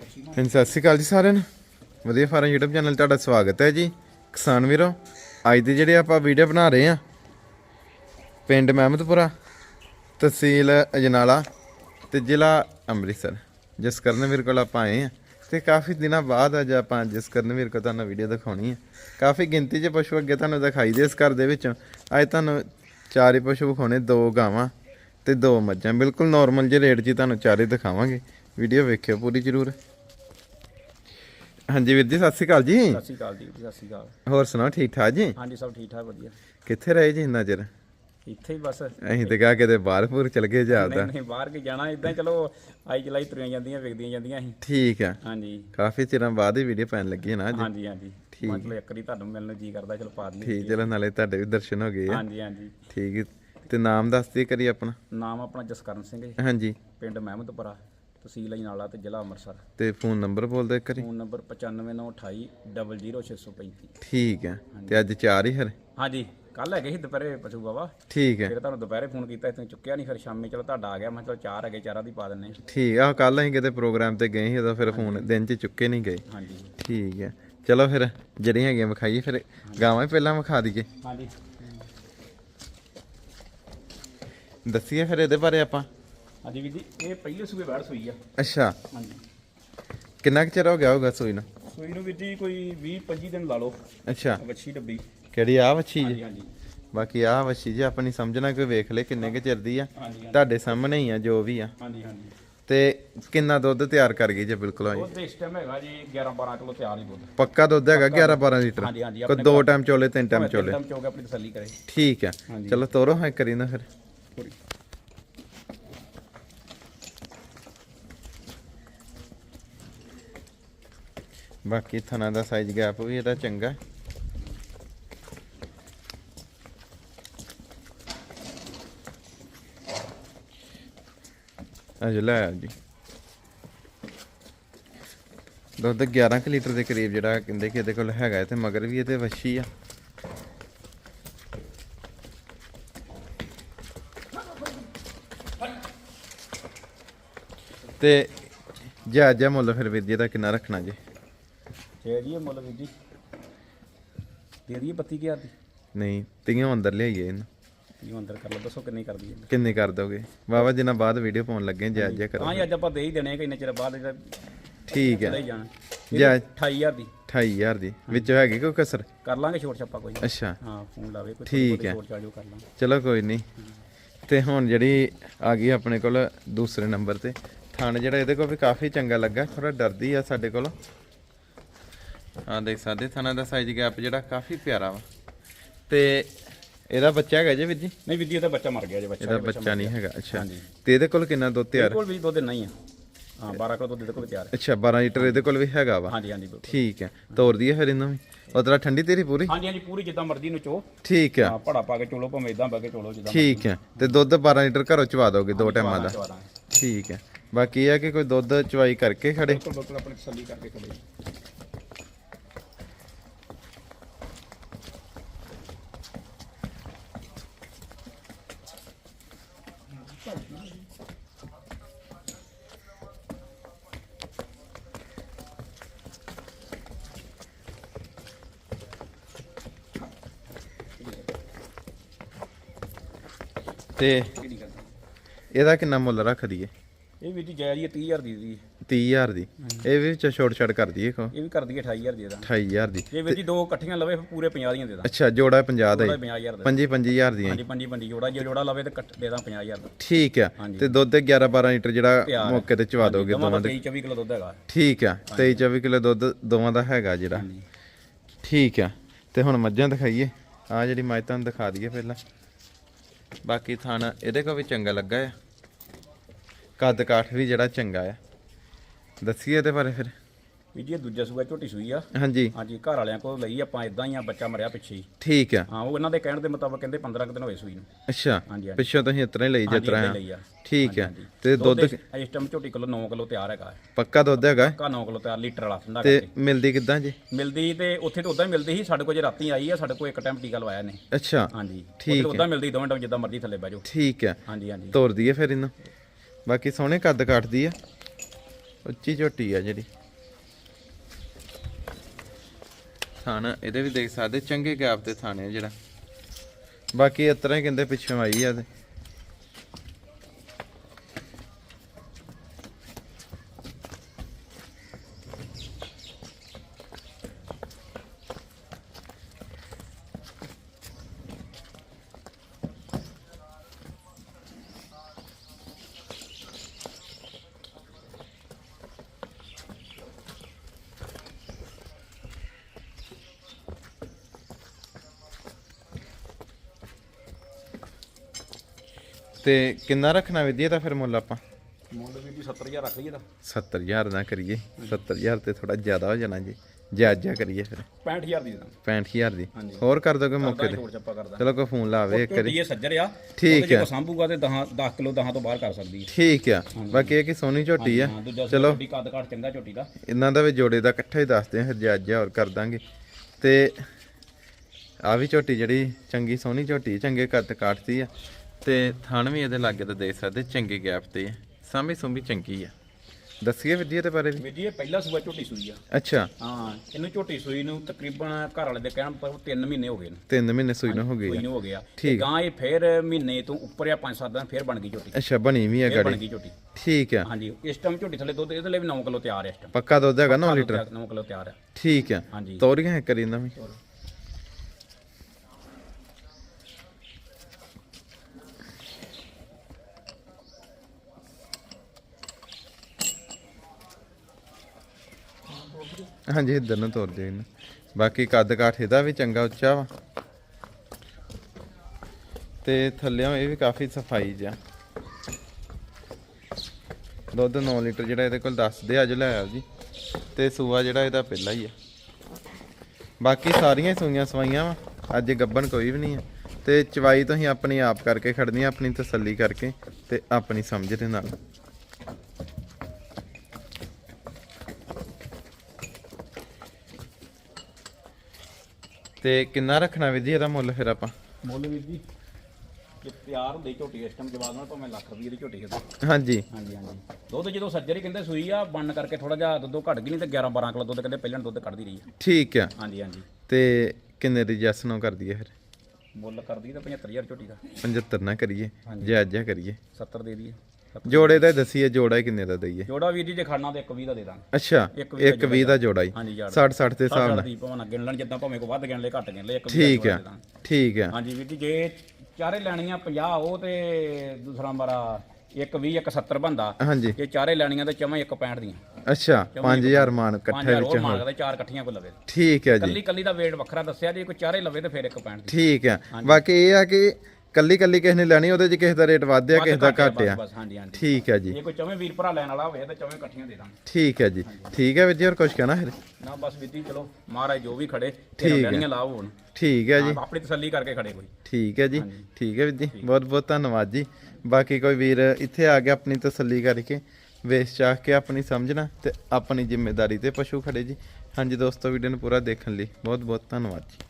ਹਾਂਜੀ, ਸਤਿ ਸ਼੍ਰੀ ਅਕਾਲ ਜੀ ਸਾਰਿਆਂ ਨੂੰ। ਵਧੀਆ ਫਾਰਮ YouTube ਚੈਨਲ ਤੁਹਾਡਾ ਸਵਾਗਤ ਹੈ ਜੀ। ਕਿਸਾਨ ਵੀਰੋ, ਅੱਜ ਦੇ ਜਿਹੜੇ ਆਪਾਂ ਵੀਡੀਓ ਬਣਾ ਰਹੇ ਆ ਪਿੰਡ ਮਹਿਮਦਪੁਰਾ, ਤਹਿਸੀਲ ਅਜਨਾਲਾ ਤੇ ਜ਼ਿਲ੍ਹਾ ਅੰਮ੍ਰਿਤਸਰ। ਜਿਸ ਕਰਨ ਕਰਨਵੀਰ ਕੋਲ ਆਪਾਂ ਆਏ ਆ ਤੇ ਕਾਫੀ ਦਿਨਾਂ ਬਾਅਦ ਅੱਜ ਆਪਾਂ ਜਿਸ ਕਰਨ ਕਰਨਵੀਰ ਕੋਲ ਤੁਹਾਨੂੰ ਵੀਡੀਓ ਦਿਖਾਉਣੀ ਹੈ। ਕਾਫੀ ਗਿਣਤੀ 'ਚ ਪਸ਼ੂ ਅੱਗੇ ਤੁਹਾਨੂੰ ਦਿਖਾਈ ਦੇ ਇਸ ਘਰ ਦੇ ਵਿੱਚੋਂ। ਅੱਜ ਤੁਹਾਨੂੰ ਚਾਰ ਹੀ ਪਸ਼ੂ ਵਿਖਾਉਣੇ ਦੋ ਗਾਵਾਂ ਤੇ ਦੋ ਮੱਝਾਂ। ਬਿਲਕੁਲ ਨਾਰਮਲ ਜਿਹੇ ਰੇਟ 'ਚ ਤੁਹਾਨੂੰ ਚਾਰੇ ਦਿਖਾਵਾਂਗੇ। ਵੀਡੀਓ ਵੇਖਿਓ ਪੂਰੀ ਜ਼ਰੂਰ। ਹਾਂਜੀ ਵੀਰ ਜੀ ਸਤਿ ਸ਼੍ਰੀ ਅਕਾਲ ਜੀ। ਸਤਿ ਸ਼੍ਰੀ ਅਕਾਲ ਜੀ ਸਤਿ ਸ਼੍ਰੀ ਅਕਾਲ। ਹੋਰ ਸੁਣਾਓ ਠੀਕ ਠਾਕ ਜੀ? ਹਾਂਜੀ ਸਭ ਠੀਕ ਠਾਕ ਵਧੀਆ। ਕਿੱਥੇ ਰਹੇ ਜੀ ਇੰਨਾ ਚਿਰ? ਇੱਥੇ ਹੀ ਬਸ। ਅਸੀਂ ਤੇ ਕਹਾ ਕਿਤੇ ਬਾਹਰ ਪੂਰ ਚਲ ਗਏ ਨਹੀਂ ਜਾਂਦਾ ਨਹੀਂ ਬਾਹਰ ਕੇ ਜਾਣਾ ਇਦਾਂ ਚਲੋ ਆਈ ਚਲਾਈ ਤੁਰੀਆਂ ਜਾਂਦੀਆਂ ਵਿਕਦੀਆਂ ਜਾਂਦੀਆਂ ਅਸੀਂ। ਠੀਕ ਆ। ਹਾਂਜੀ। ਕਾਫੀ ਚਿਰਾਂ ਬਾਅਦ ਹੀ ਵੀਡੀਓ ਪੈਣ ਲੱਗੀ ਹੈ ਨਾ ਅੱਜ। ਹਾਂਜੀ ਹਾਂਜੀ। ਮਤਲਬ ਇੱਕ ਵਾਰੀ ਤੁਹਾਨੂੰ ਮਿਲਣ ਨੂੰ ਜੀ ਕਰਦਾ ਚਲੋ ਪਾ ਦਈਏ ਠੀਕ ਚਲੋ ਨਾਲੇ ਤੁਹਾਡੇ ਵੀ ਦਰਸ਼ਨ ਹੋ ਗਏ ਆ। ਹਾਂਜੀ ਹਾਂਜੀ। ਠੀਕ। ਹੈ। ਤੇ ਨਾਮ ਦੱਸ ਦਿਓ ਕਰੀ ਆਪਣਾ। ਨਾਮ ਆਪਣਾ ਜਸਕਰਨ ਸਿੰਘ ਜੀ। ਹਾਂਜੀ। ਪਿੰਡ ਮਹਿਮਦਪੁਰਾ। ਤਹਿਸੀਲ ਅਜਨਾਲਾ ਤੇ ਜ਼ਿਲ੍ਹਾ ਅੰਮ੍ਰਿਤਸਰ। ਤੇ ਫੋਨ ਨੰਬਰ ਬੋਲ ਦਿਓ ਕਰੀ ਫੋਨ ਨੰਬਰ 9598 00635 ਠੀਕ ਹੈ। ਤੇ ਅੱਜ ਚਾਰ ਹੀ ਹਰ ਹਾਂਜੀ। ਕੱਲ ਹੈਗੇ ਸੀ ਦੁਪਹਿਰੇ ਪਸ਼ੂ ਬਾਬਾ ਠੀਕ ਹੈ। ਫਿਰ ਤੁਹਾਨੂੰ ਦੁਪਹਿਰੇ ਫੋਨ ਕੀਤਾ ਤੁਸੀਂ ਚੁੱਕਿਆ ਨਹੀਂ ਫਿਰ ਸ਼ਾਮੀ ਚਲੋ ਤੁਹਾਡਾ ਆ ਗਿਆ। ਮੈਂ ਚਲੋ ਚਾਰ ਹੈਗੇ ਚਾਰਾਂ ਦੀ ਪਾ ਦਿੰਨੇ ਠੀਕ ਆ ਕੱਲ ਅਸੀਂ ਕਿਤੇ ਪ੍ਰੋਗਰਾਮ ਤੇ ਗਏ ਸੀ ਉਦੋਂ ਫਿਰ ਫੋਨ ਦਿਨ 'ਚ ਚੁੱਕੇ ਨਹੀਂ ਗਏ। ਹਾਂਜੀ। ਠੀਕ ਹੈ। ਚਲੋ ਫਿਰ ਜਿਹੜੀਆਂ ਹੈਗੀਆਂ ਵਿਖਾਈਏ ਫਿਰ ਗਾਵਾਂ ਹੀ ਪਹਿਲਾਂ ਵਿਖਾ ਦਈਏ। ਹਾਂਜੀ। ਦੱਸੀਏ ਫਿਰ ਇਹਦੇ ਬਾਰੇ ਆਪਾਂ। ਹਾਂਜੀ ਵੀਰ ਜੀ ਇਹ ਪਹਿਲੇ ਸੂਬੇ ਬਾਹਰ ਸੂਈ ਆ। ਅੱਛਾ। ਹਾਂਜੀ। ਕਿੰਨਾ ਕੁ ਚਿਰ ਹੋ ਗਿਆ ਹੋਊਗਾ ਸੂਈ ਨੂੰ? ਸੂਈ ਨੂੰ ਵੀਰ ਜੀ ਕੋਈ 20 25 ਦਿਨ ਲਾ ਲਓ। ਅੱਛਾ। ਵੱਛੀ ਡੱਬੀ। ਕਿਹੜੀ ਆ ਵੱਛੀ ਜੀ? ਹਾਂਜੀ ਹਾਂਜੀ। ਬਾਕੀ ਆ ਵੱਛੀ ਜੀ ਆਪਣੀ ਸਮਝਣਾ ਕੋਈ ਵੇਖ ਲੈ ਕਿੰਨੇ ਕੁ ਚਿਰ ਦੀ ਆ। ਹਾਂਜੀ ਹਾਂਜੀ। ਤੁਹਾਡੇ ਸਾਹਮਣੇ ਹੀ ਆ ਜੋ ਵੀ ਆ। ਹਾਂਜੀ ਹਾਂਜੀ। ਤੇ ਕਿੰਨਾ ਦੁੱਧ ਤਿਆਰ ਕਰ ਗਈ ਜੇ ਬਿਲਕੁਲ ਆਈ ਦੁੱਧ ਇਸ ਟਾਈਮ ਹੈਗਾ ਜੀ 11 12 ਕਿਲੋ ਤਿਆਰ ਹੀ ਦੁੱਧ। ਪੱਕਾ ਦੁੱਧ ਹੈਗਾ 11 12 ਲੀਟਰ? ਹਾਂਜੀ ਦੋ ਟਾਈਮ ਚੋਲੇ ਤਿੰਨ ਟਾਈਮ ਚੋਲੇ। ਟਾਈਮ ਚੋਗਾ ਆਪਣੀ ਤਸੱਲੀ ਕਰੇ। ਠੀਕ ਆ। ਹਾਂਜੀ। ਚਲੋ ਤੋਰੋ ਹਾਂ ਕਰੀ ਨਾ ਫਿਰ। ਥੋੜੀ ਬਾਕੀ ਥਣਾ ਦਾ ਸਾਈਜ਼ ਗੈਪ ਵੀ ਇਹਦਾ ਚੰਗਾ। ਅਜੇ ਲੈ ਜੀ। ਦੁੱਧ 11 ਕੁ ਲੀਟਰ ਦੇ ਕਰੀਬ ਜਿਹੜਾ ਕਹਿੰਦੇ ਕਿ ਇਹਦੇ ਕੋਲ ਹੈਗਾ ਹੈ ਤੇ ਮਗਰ ਵੀ ਇਹਦੇ ਵੱਛੀ ਆ। ਤੇ ਜਾ ਜਾ ਮੁੱਲ ਫਿਰ ਵੀਰ ਦਾ ਕਿੰਨਾ ਰੱਖਣਾ ਜੀ? ਜੇ ਜੀ ਮੁੱਲ ਵੀਰ ਜੀ। ਦੇ ਦਈਏ 32000 ਦੀ? ਨਹੀਂ ਤੀਆਂ ਅੰਦਰ ਲਿਆਈਏ ਇਹਨੂੰ। ਇਹ ਅੰਦਰ ਕਰ ਲਓ ਦੱਸੋ ਕਿੰਨੀ ਕਰਦੀ ਹੈ ਕਿੰਨੇ ਕਰ ਦੋਗੇ? ਬਾਬਾ ਜਿੰਨਾ ਬਾਅਦ ਵੀਡੀਓ ਪਾਉਣ ਲੱਗੇ ਜਾ ਜਾ ਕਰੋ ਹਾਂ ਜੀ ਅੱਜ ਆਪਾਂ ਦੇ ਹੀ ਦੇਣੇ ਆ ਕਿ ਇੰਨੇ ਚਿਰ ਬਾਅਦ ਇਹਦਾ ਠੀਕ ਚਲੇ ਹੈ। ਜਾਣਾ। ਜਾ 28000 ਦੀ। 28000 ਦੀ। ਵਿੱਚ ਹੈਗੀ ਕੋਈ ਕਸਰ? ਕਰ ਲਾਂਗੇ ਛੋਟ ਛੱਪਾ ਕੋਈ। ਅੱਛਾ। ਹਾਂ ਫੋਨ ਲਾਵੇ ਕੋਈ ਠੀਕ ਹੈ। ਚਾਲ ਚਲੋ ਕੋਈ ਨਹੀਂ। ਤੇ ਹੁਣ ਜਿਹੜੀ ਆ ਗਈ ਆਪਣੇ ਕੋਲ ਦੂਸਰੇ ਨੰਬਰ ਤੇ। ਥਣ ਜਿਹੜਾ ਇਹਦੇ ਕੋਲ ਵੀ ਕਾਫੀ ਚੰਗਾ ਲੱਗਾ। ਥੋੜਾ ਡਰਦੀ ਆ ਸਾਡੇ ਕੋਲ। ਆ ਦੇਖ ਸਕਦੇ ਥਣਾ ਦਾ ਸਾਈਜ਼ ਗੈਪ ਜਿਹੜਾ ਕਾਫੀ ਪਿਆਰਾ ਵਾ। ਤੇ ਇਹਦਾ ਬੱਚਾ ਹੈਗਾ ਜੀ ਵੀਰ ਜੀ? ਨਹੀਂ ਵੀਰ ਜੀ ਇਹਦਾ ਬੱਚਾ ਮਰ ਗਿਆ ਜੀ ਬੱਚਾ ਇਹਦਾ ਬੱਚਾ ਨਹੀਂ ਹੈਗਾ ਅੱਛਾ। ਤੇ ਇਹਦੇ ਕੋਲ ਕਿੰਨਾ ਦੁੱਧ ਤਿਆਰ? ਕੋਲ ਵੀ ਦੋ ਦਿਨ ਨਹੀਂ ਆ। ਹਾਂ 12 ਕਿਲੋ ਦੁੱਧ ਦੇ ਕੋਲ ਤਿਆਰ ਹੈ। ਅੱਛਾ 12 ਲੀਟਰ ਇਹਦੇ ਕੋਲ ਵੀ ਹੈਗਾ ਵਾ। ਹਾਂਜੀ ਹਾਂਜੀ। ਠੀਕ ਹੈ। ਤੋਰ ਦਈਏ ਫਿਰ ਇਹਨੂੰ ਵੀ। ਉਧਰ ਠੰਡੀ ਤੇਰੀ ਪੂਰੀ? ਹਾਂਜੀ ਹਾਂਜੀ ਪੂਰੀ ਜਿੱਦਾਂ ਮਰਜ਼ੀ ਨੂੰ ਚੋ ਠੀਕ ਹੈ। ਹਾਂ ਪੜਾ ਪਾ ਕੇ ਚੋਲੋ ਭਾਵੇਂ ਇਦਾਂ ਪਾ ਕੇ ਚੋਲੋ ਜਿੱਦਾਂ ਠੀਕ ਹੈ। ਤੇ ਦੁੱਧ 12 ਲੀਟਰ ਘਰੋਂ ਚਵਾ ਦੋਗੇ ਦੋ ਟਾਈਮਾਂ ਦਾ। ਠੀਕ ਹੈ। ਬਾਕੀ ਇਹ ਹੈ ਕਿ ਕੋਈ ਦੁੱਧ ਚਵਾਈ ਕਰਕੇ ਖੜੇ? ਬਿਲਕੁਲ ਬਿਲਕੁਲ ਆਪਣੀ ਤਸੱਲੀ ਕਰਕੇ ਖੜੇ। ਤੇ ਇਹਦਾ ਕਿੰਨਾ ਮੁੱਲ ਰੱਖ ਦਈਏ? ਇਹ ਵੀ ਜੀ ਜਾਇਜ਼ ਹੀ ਹੈ, 30000 ਦੀ ਦੀ 30000 ਦੀ। ਇਹ ਵੀ ਛੋਟ ਛੜ ਕਰ ਦਈਏ ਕੋ ਇਹ ਵੀ ਕਰ ਦਈਏ 28000 ਦੀ ਇਹਦਾ। 28000 ਦੀ। ਵੀਰ ਜੀ ਦੋ ਇਕੱਠੀਆਂ ਲਵੇ ਪੂਰੇ 50 ਦੀਆਂ ਦੇ ਦਾਂ। ਅੱਛਾ ਜੋੜਾ 50 ਦਾ ਥੋੜਾ ਹੀ 50000 ਦਾ। ਪੰਜੀ 25000 ਦੀਆਂ। ਹਾਂਜੀ ਪੰਜੀ ਪੰਜੀ ਜੋੜਾ। ਜੇ ਜੋੜਾ ਲਵੇ ਤਾਂ ਕੱਟ ਦੇ ਦਾਂ 50000 ਦਾ। ਠੀਕ ਆ। ਤੇ ਦੁੱਧ 11 12 ਲੀਟਰ ਜਿਹੜਾ ਮੌਕੇ ਤੇ ਚਵਾ ਦੋਗੇ ਦਵਾਂ ਦਾ ਦੇ। 23 24 ਕਿਲੋ ਦੁੱਧ ਹੈਗਾ। ਠੀਕ ਆ। 23 24 ਕਿਲੋ ਦੁੱਧ ਦੋਵਾਂ ਦਾ ਹੈਗਾ ਜਿਹੜਾ। ਠੀਕ ਆ। ਤੇ ਹੁਣ ਮੱਝਾਂ ਦਿਖਾਈਏ। ਆ ਜਿਹੜੀ ਮੱਝ ਤੁਹਾਨੂੰ ਦਿਖਾ ਦਈਏ ਪਹਿਲਾਂ। ਬਾਕੀ ਥਾਣਾ, ਇਹਦੇ ਕੋ ਵੀ ਚੰਗਾ ਲੱਗਾ ਆ। ਕੱਦ ਕਾਠ ਵੀ ਜਿਹੜਾ ਚੰਗਾ ਆ। ਦੱਸੀਏ ਇਹਦੇ ਬਾਰੇ ਫਿਰ। ਵੀ ਜੀ ਇਹ ਦੂਜਾ ਸੂਆ ਝੋਟੀ ਸੂਈ ਆ ਹਾਂਜੀ। ਹਾਂਜੀ ਘਰ ਵਾਲਿਆਂ ਕੋਲ ਲਈ ਆਪਾਂ ਇਦਾਂ ਹੀ ਆ ਬੱਚਾ ਮਰਿਆ ਪਿੱਛੇ ਹੀ। ਠੀਕ ਆ। ਹਾਂ ਉਹ ਇਹਨਾਂ ਦੇ ਕਹਿਣ ਦੇ ਮੁਤਾਬਕ ਕਹਿੰਦੇ 15 ਕੁ ਦਿਨ ਹੋਏ ਸੂਈ ਨੂੰ। ਅੱਛਾ ਹਾਂਜੀ, ਹਾਂਜੀ। ਪਿੱਛੋਂ ਤੁਸੀਂ ਇਤਨਾ ਹੀ ਲਈ ਹਾਂਜੀ, ਜਿਤਨਾ ਹੀ ਲਈ ਆ। ਠੀਕ ਆ। ਹਾਂਜੀ। ਤੇ ਦੁੱਧ ਇਸ ਟਾਈਮ ਝੋਟੀ ਕਿਲੋ 9 ਕਿਲੋ ਤਿਆਰ ਹੈਗਾ ਪੱਕਾ ਦੁੱਧ ਹੈਗਾ ਕਾ 9 ਕਿਲੋ ਤਿਆਰ ਲੀਟਰ ਵਾਲਾ ਠੰਡਾ ਤੇ ਕਰਕੇ। ਮਿਲਦੀ ਕਿੱਦਾਂ ਜੀ? ਮਿਲਦੀ ਤੇ ਉੱਥੇ ਤਾਂ ਉਦਾਂ ਹੀ ਮਿਲਦੀ ਸੀ ਸਾਡੇ ਕੋਲ ਜੇ ਰਾਤੀ ਆਈ ਆ ਸਾਡੇ ਕੋਲ ਇੱਕ ਟਾਈਮ ਟੀਕਾ ਲਵਾਇਆ ਨੇ ਅੱਛਾ। ਹਾਂਜੀ। ਠੀਕ ਉਦਾਂ ਮਿਲਦੀ ਦੋਵੇਂ ਟਾਈਮ ਜਿੱਦਾਂ ਮਰਜ਼ੀ ਥੱਲੇ ਬਹਿ ਜਾਓ। ਠੀਕ ਆ। ਹਾਂਜੀ ਹਾਂਜੀ। ਤੋਰ ਦਈਏ ਫਿਰ ਇਹਨੂੰ। ਬਾਕੀ ਸੋਹਣੇ ਕੱਦ ਕਾਠਦੀ ਆ। ਉੱਚੀ ਝੋਟੀ ਆ ਜਿਹੜੀ। ਥਾਣਾ ਇਹਦੇ ਵੀ ਦੇਖ ਸਕਦੇ, ਚੰਗੇ ਗੈਪ ਤੇ ਥਾਣੇ ਆ ਜਿਹੜਾ। ਬਾਕੀ ਇਸ ਤਰ੍ਹਾਂ ਹੀ ਕਹਿੰਦੇ ਪਿੱਛੋਂ ਆਈ ਆ ਤੇ। ਤੇ ਕਿੰਨਾ ਰੱਖਣਾ ਵਿਧੀ ਦਾ ਫਿਰ ਮੁੱਲ ਆਪਾਂ? ਮੁੱਲ ਜੀ 70000 ਰੱਖ ਲਈਏ ਤਾਂ। 70000 ਨਾ ਕਰੀਏ। 70000 ਤੇ ਥੋੜਾ ਜ਼ਿਆਦਾ ਹੋ ਜਾਣਾ ਜੀ। ਜਾਇਜ਼ਾ ਕਰੀਏ ਫਿਰ। 65000 ਦੀ ਦੇ 65000 ਦੀ। ਹੋਰ ਕਰ ਦੋਗੇ ਮੌਕੇ ਦਾਂ ਤੇ। ਚਲੋ ਕੋਈ ਫੋਨ ਲਾਵੇ ਇੱਕ ਵਾਰੀ। ਇਹ ਸੱਜਰ ਆ? ਠੀਕ ਹੈ। ਸੰਭੂਗਾ ਤੇ 10 10 ਕਿਲੋ 10 ਤੋਂ ਬਾਹਰ ਕਰ ਸਕਦੀ ਹੈ। ਠੀਕ ਆ। ਬਾਕੀ ਇਹ ਕਿ ਸੋਨੀ ਝੋਟੀ ਆ। ਹਾਂ ਚਲੋ। ਝੋਟੀ ਕੱਦ ਘਾਟ ਚੰਗਾ ਝੋਟੀ ਦਾ। ਇਹਨਾਂ ਦਾ ਵੀ ਜੋੜੇ ਦਾ ਇਕੱਠਾ ਹੀ ਦੱਸਦੇ ਆ ਫਿਰ ਜਾਇਜ਼ਾ ਹੋਰ ਕਰ ਦਾਂਗੇ। ਤੇ ਆ ਵੀ ਝੋਟੀ ਜਿਹੜੀ ਚੰਗੀ ਸੋਹਣੀ ਝੋਟੀ ਚੰਗੇ ਕੱਦ ਕਾਟਦੀ ਆ। ਤੇ ਥਣ ਵੀ ਇਹਦੇ ਲਾਗੇ ਤੇ ਦੇਖ ਸਕਦੇ ਚੰਗੇ ਗੈਪ ਤੇ ਸਾਂਭੀ ਸੁੰਭੀ ਚੰਗੀ ਆ ਦੱਸੀਏ ਵਿਧੀ ਤੇ ਬਾਰੇ ਵੀ। ਵੀਰ ਜੀ ਇਹ ਪਹਿਲਾ ਸੂਆ ਝੋਟੀ ਸੂਈ ਆ। ਅੱਛਾ। ਹਾਂ ਇਹਨੂੰ ਝੋਟੀ ਸੂਈ ਨੂੰ ਤਕਰੀਬਨ ਘਰ ਵਾਲੇ ਦੇ ਕਹਿਣ ਪਰ 3 ਮਹੀਨੇ ਹੋ ਗਏ ਨੇ। ਤਿੰਨ ਮਹੀਨੇ ਸੂਈ ਨੂੰ ਹੋ ਗਈ ਸੂਈ ਨੂੰ ਹੋ ਗਿਆ ਠੀਕ। ਗਾਂ ਇਹ ਫੇਰ ਮਹੀਨੇ ਤੋਂ ਉੱਪਰ ਆ 5-7 ਦਿਨ ਫੇਰ ਬਣ ਗਈ ਝੋਟੀ। ਅੱਛਾ ਬਣੀ ਵੀ ਆ ਫੇਰ ਬਣ ਗਾੜੀ। ਗਈ ਝੋਟੀ। ਠੀਕ ਆ। ਹਾਂਜੀ ਇਸ ਟਾਈਮ ਝੋਟੀ ਥੱਲੇ ਦੁੱਧ ਇਹਦੇ ਲਈ ਵੀ 9 ਕਿਲੋ ਤਿਆਰ ਹੈ ਇਸ ਟਾਈਮ ਪੱਕਾ ਦੁੱਧ ਹੈਗਾ 9 ਲੀਟਰ? 9 ਕਿਲੋ ਤਿਆਰ ਹੈ ਠੀਕ ਆ। ਹਾਂਜੀ। ਤੋਰੀਆਂ ਹੈ ਕਰੀ ਨਾ ਵੀ। ਹਾਂਜੀ, ਇੱਧਰ ਨੂੰ ਤੋਰ ਦੇ ਇਹਨੂੰ। ਬਾਕੀ ਕੱਦ ਕਾਠ ਇਹਦਾ ਵੀ ਚੰਗਾ ਉੱਚਾ ਵਾ। ਤੇ ਥੱਲਿਓਂ ਇਹ ਵੀ ਕਾਫੀ ਸਫ਼ਾਈ ਜਿਹਾ। ਦੁੱਧ 9 ਲੀਟਰ ਜਿਹੜਾ ਇਹਦੇ ਕੋਲ ਦੱਸਦੇ ਅੱਜ ਲੈ ਆਓ ਜੀ। ਤੇ ਸੂਆ ਜਿਹੜਾ ਇਹਦਾ ਪਹਿਲਾ ਹੀ ਆ। ਬਾਕੀ ਸਾਰੀਆਂ ਸੂਈਆਂ ਸਵਾਈਆਂ ਵਾ, ਅੱਜ ਗੱਬਣ ਕੋਈ ਵੀ ਨਹੀਂ ਆ। ਤੇ ਚਵਾਈ ਤੁਸੀਂ ਆਪਣੀ ਆਪ ਕਰਕੇ ਖੜਨੀ ਆਪਣੀ ਤਸੱਲੀ ਕਰਕੇ ਤੇ ਆਪਣੀ ਸਮਝ ਦੇ ਨਾਲ। ਤੇ ਕਿੰਨਾ ਰੱਖਣਾ ਵਿਧੀ ਇਹਦਾ ਮੁੱਲ ਫਿਰ ਆਪਾਂ? ਮੁੱਲ ਵੀਰ ਜੀ ਜੇ ਤਿਆਰ ਹੁੰਦੀ ਝੋਟੀ ਇਸ ਟਾਈਮ ਜਵਾਬ ਨਾਲ ਭਾਵੇਂ ਲੱਖ ਰੁਪਏ ਦੀ ਝੋਟੀ ਹੈ ਹਾਂਜੀ। ਹਾਂਜੀ ਹਾਂਜੀ। ਦੁੱਧ ਜਦੋਂ ਸੱਜਰ ਹੀ ਕਹਿੰਦੇ ਸੂਈ ਆ ਬੰਨ ਕਰਕੇ ਥੋੜਾ ਜਿਹਾ ਦੁੱਧੋਂ ਘਟ ਗਈ ਨਹੀਂ ਤੇ 11 12 ਕਿਲੋ ਦੁੱਧ ਕਹਿੰਦੇ ਪਹਿਲਾਂ ਦੁੱਧ ਕੱਢਦੀ ਰਹੀ ਹੈ ਠੀਕ ਆ। ਹਾਂਜੀ ਹਾਂਜੀ। ਤੇ ਕਿੰਨੇ ਦੀ ਜੈਸ ਨੂੰ ਕਰ ਦਈਏ ਫਿਰ? ਮੁੱਲ ਕਰਦੀ ਤਾਂ 75000 ਝੋਟੀ ਦਾ। 75 ਨਾ ਕਰੀਏ ਹਾਂਜੀ। ਜੇ ਕਰੀਏ। 70 ਦੇ ਦਈਏ। ਜੋੜੇ ਦਾ ਹੀ ਦੱਸੀਏ ਜੋੜਾ ਹੀ ਕਿੰਨੇ ਦਾ ਦਈਏ? ਜੋੜਾ ਵੀਰ ਜੀ ਜੇ ਖੜਨਾ ਤੇ 120 ਦਾ ਦੇ ਦਾਂਗੇ। ਅੱਛਾ ਇੱਕ ਵੀਹ ਦਾ ਇੱਕ 20 ਦਾ ਜੋੜਾ। ਹੀ। ਹਾਂਜੀ ਯਾਰ। 60 60 ਦੇ ਹਿਸਾਬ ਨਾਲ। ਦੀ ਭਾਵੇਂ ਗਿਣ ਲੈਣ ਜਿੱਦਾਂ ਭਾਵੇਂ ਕੋ ਵੱਧ ਗਿਣ ਲੈ ਘੱਟ ਗਿਣ ਲੈ ਇੱਕ ਵੀਹ ਦਾ ਠੀਕ ਜੋੜਾ ਆ। ਠੀਕ ਆ ਹਾਂਜੀ ਵੀਰ ਜੀ ਜੇ ਚਾਰੇ ਲੈਣੀਆਂ 50 ਉਹ ਤੇ ਦੂਸਰਾ ਮਾਰਾ ਇੱਕ 20 ਇੱਕ 70 ਬੰਦਾ। ਹਾਂਜੀ। ਜੇ ਚਾਰੇ ਲੈਣੀਆਂ ਤੇ ਚਵਾਂ ਇੱਕ 65 ਦੀਆਂ। ਅੱਛਾ 5000 ਮਾਨ ਇਕੱਠੇ 5000 ਵਿੱਚ ਉਹ ਮਾਰਦਾ ਚਾਰ ਇਕੱਠੀਆਂ ਕੋ ਲਵੇ। ਠੀਕ ਹੈ ਜੀ। ਕੱਲੀ ਕੱਲੀ ਦਾ weight ਵੱਖਰਾ ਦੱਸਿਆ ਜੇ ਕੋਈ ਚਾਰੇ ਲਵੇ ਤੇ ਫਿਰ ਇੱਕ 65 ਦੀ। ਠੀਕ ਹੈ। ਬਾਕੀ ਇਹ ਆ ਕਿ ਕੱਲੀ ਕੱਲੀ ਕਿਸੇ ਨੇ ਲੈਣੀ ਉਹਦੇ 'ਚ ਕਿਸੇ ਦਾ ਰੇਟ ਵੱਧ ਆ ਕਿਸੇ ਦਾ ਘੱਟ ਆ ਬਸ ਹਾਂਜੀ ਹਾਂਜੀ। ਠੀਕ ਹੈ ਜੀ। ਜੇ ਕੋਈ ਚਵੇਂ ਵੀਰ ਭਰਾ ਲੈਣ ਵਾਲਾ ਹੋਵੇ ਤਾਂ ਚਵੇਂ ਇਕੱਠੀਆਂ ਦੇ ਦਾਂਗੇ। ਠੀਕ ਹੈ ਜੀ। ਠੀਕ ਹੈ ਵੀਰ ਜੀ ਹੋਰ ਕੁਝ ਕਹਿਣਾ ਫਿਰ? ਨਾ ਬਸ ਵੀਰ ਚਲੋ ਮਹਾਰਾਜ ਜੋ ਵੀ ਖੜੇ ਲਾਭ ਹੋਣ। ਠੀਕ ਹੈ ਜੀ। ਆਪ ਆਪਣੀ ਤਸੱਲੀ ਕਰਕੇ ਖੜੇ ਕੋਈ। ਠੀਕ ਹੈ ਜੀ। ਠੀਕ ਹੈ ਵੀਰ ਜੀ ਬਹੁਤ ਬਹੁਤ ਧੰਨਵਾਦ ਜੀ। ਬਾਕੀ ਕੋਈ ਵੀਰ ਇੱਥੇ ਆ ਕੇ ਆਪਣੀ ਤਸੱਲੀ ਕਰਕੇ ਵੇਚ ਚਾਹ ਕੇ ਆਪਣੀ ਸਮਝਣਾ ਤੇ ਆਪਣੀ ਜ਼ਿੰਮੇਵਾਰੀ ਤੇ ਪਸ਼ੂ ਖੜੇ ਜੀ। ਹਾਂਜੀ ਦੋਸਤੋ ਵੀਡੀਓ ਨੂੰ ਪੂਰਾ ਦੇਖਣ ਲਈ ਬਹੁਤ ਬਹੁਤ ਧੰਨਵਾਦ ਜੀ।